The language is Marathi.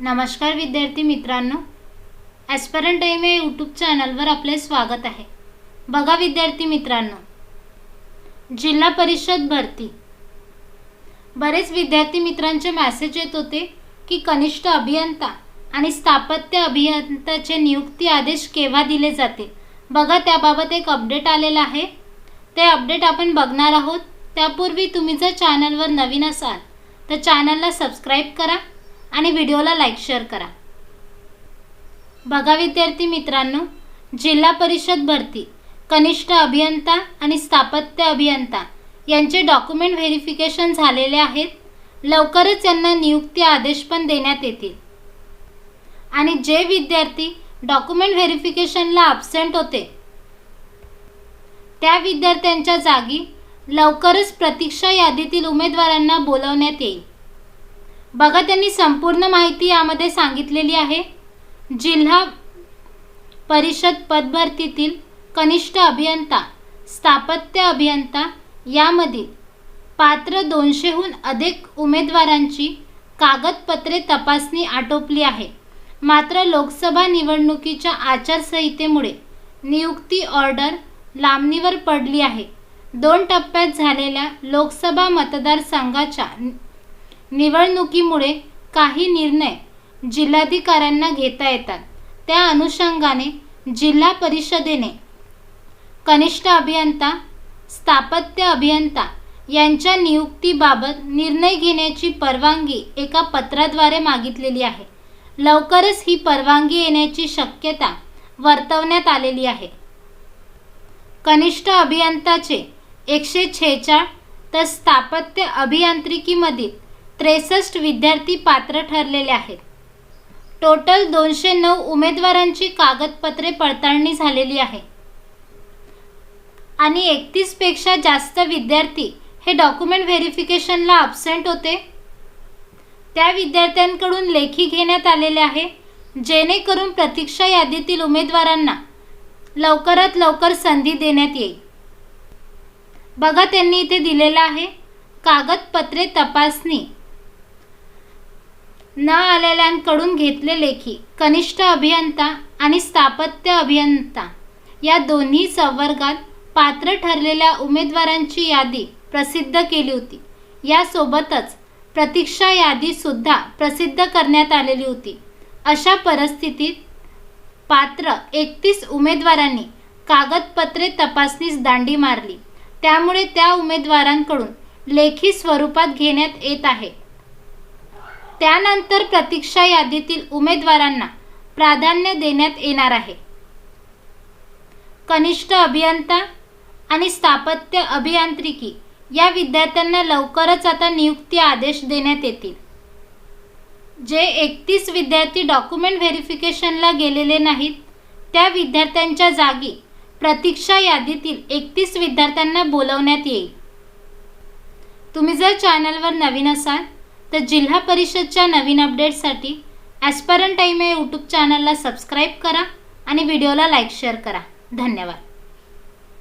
नमस्कार विद्यार्थी मित्रांनो. ॲस्परंट एम ए यूट्यूब चॅनलवर आपले स्वागत आहे. बघा विद्यार्थी मित्रांनो. जिल्हा परिषद भरती. बरेच विद्यार्थी मित्रांचे मॅसेज येत होते की कनिष्ठ अभियंता आणि स्थापत्य अभियंताचे नियुक्ती आदेश केव्हा दिले जातील बघा त्याबाबत एक अपडेट आलेला आहे. ते अपडेट आपण बघणार आहोत. त्यापूर्वी तुम्ही जर चॅनलवर नवीन असाल तर चॅनलला सबस्क्राईब करा. आणि व्हिडिओला लाईक शेअर करा. बघा विद्यार्थी मित्रांनो जिल्हा परिषद भरती कनिष्ठ अभियंता आणि स्थापत्य अभियंता यांचे डॉक्युमेंट व्हेरिफिकेशन झालेले आहेत. लवकरच यांना नियुक्ती आदेश पण देण्यात येतील. आणि जे विद्यार्थी डॉक्युमेंट व्हेरिफिकेशनला ॲबसेंट होते त्या विद्यार्थ्यांच्या जागी लवकरच प्रतीक्षा यादीतील उमेदवारांना बोलवण्यात येईल. बघा त्यांनी संपूर्ण माहिती यामध्ये सांगितलेली आहे. जिल्हा परिषद पदभरतीतील कनिष्ठ अभियंता स्थापत्य अभियंता यामधील पात्र दोनशेहून अधिक उमेदवारांची कागदपत्रे तपासणी आटोपली आहे. मात्र लोकसभा निवडणुकीच्या आचारसंहितेमुळे नियुक्ती ऑर्डर लांबणीवर पडली आहे. दोन टप्प्यात झालेल्या लोकसभा मतदारसंघाच्या निवडणुकीमुळे काही निर्णय जिल्हाधिकाऱ्यांना घेता येतात. त्या अनुषंगाने जिल्हा परिषदेने कनिष्ठ अभियंता स्थापत्य अभियंता यांच्या नियुक्तीबाबत निर्णय घेण्याची परवानगी एका पत्राद्वारे मागितलेली आहे. लवकरच ही परवानगी येण्याची शक्यता वर्तवण्यात आलेली आहे. कनिष्ठ अभियंताचे एकशे छेचाळ तर स्थापत्य अभियांत्रिकीमधील त्रेसष्ट विद्यार्थी पात्र ठरलेले आहेत. टोटल दोनशे नऊ उमेदवारांची कागदपत्रे पडताळणी झालेली आहे. आणि एकतीसपेक्षा जास्त विद्यार्थी हे डॉक्युमेंट व्हेरिफिकेशनला अबसेंट होते. त्या विद्यार्थ्यांकडून लेखी घेण्यात आलेले आहे जेणेकरून प्रतीक्षा यादीतील उमेदवारांना लवकरात लवकर संधी देण्यात येईल. बघा त्यांनी इथे दिलेलं आहे कागदपत्रे तपासणी. न आलेल्यांकडून घेतले लेखी कनिष्ठ अभियंता आणि स्थापत्य अभियंता. या दोन्ही संवर्गात पात्र ठरलेल्या उमेदवारांची यादी प्रसिद्ध केली होती. यासोबतच प्रतीक्षा यादीसुद्धा प्रसिद्ध करण्यात आलेली होती. अशा परिस्थितीत पात्र एकतीस उमेदवारांनी कागदपत्रे तपासणीस दांडी मारली. त्यामुळे त्या उमेदवारांकडून लेखी स्वरूपात घेण्यात येत आहे. त्यानंतर प्रतीक्षा यादीतील उमेदवारांना प्राधान्य देण्यात येणार आहे. कनिष्ठ अभियंता आणि स्थापत्य अभियांत्रिकी या विद्यार्थ्यांना लवकरच आता नियुक्ती आदेश देण्यात येतील. जे एकतीस विद्यार्थी डॉक्युमेंट व्हेरिफिकेशनला गेलेले नाहीत त्या विद्यार्थ्यांच्या जागी प्रतीक्षा यादीतील एकतीस विद्यार्थ्यांना बोलवण्यात येईल. तुम्ही जर चॅनलवर नवीन असाल तर जिल्हा परिषदच्या नवीन अपडेट्ससाठी ॲस्परन टाईम या यूट्यूब चॅनलला सबस्क्राईब करा आणि व्हिडिओला लाईक शेअर करा. धन्यवाद.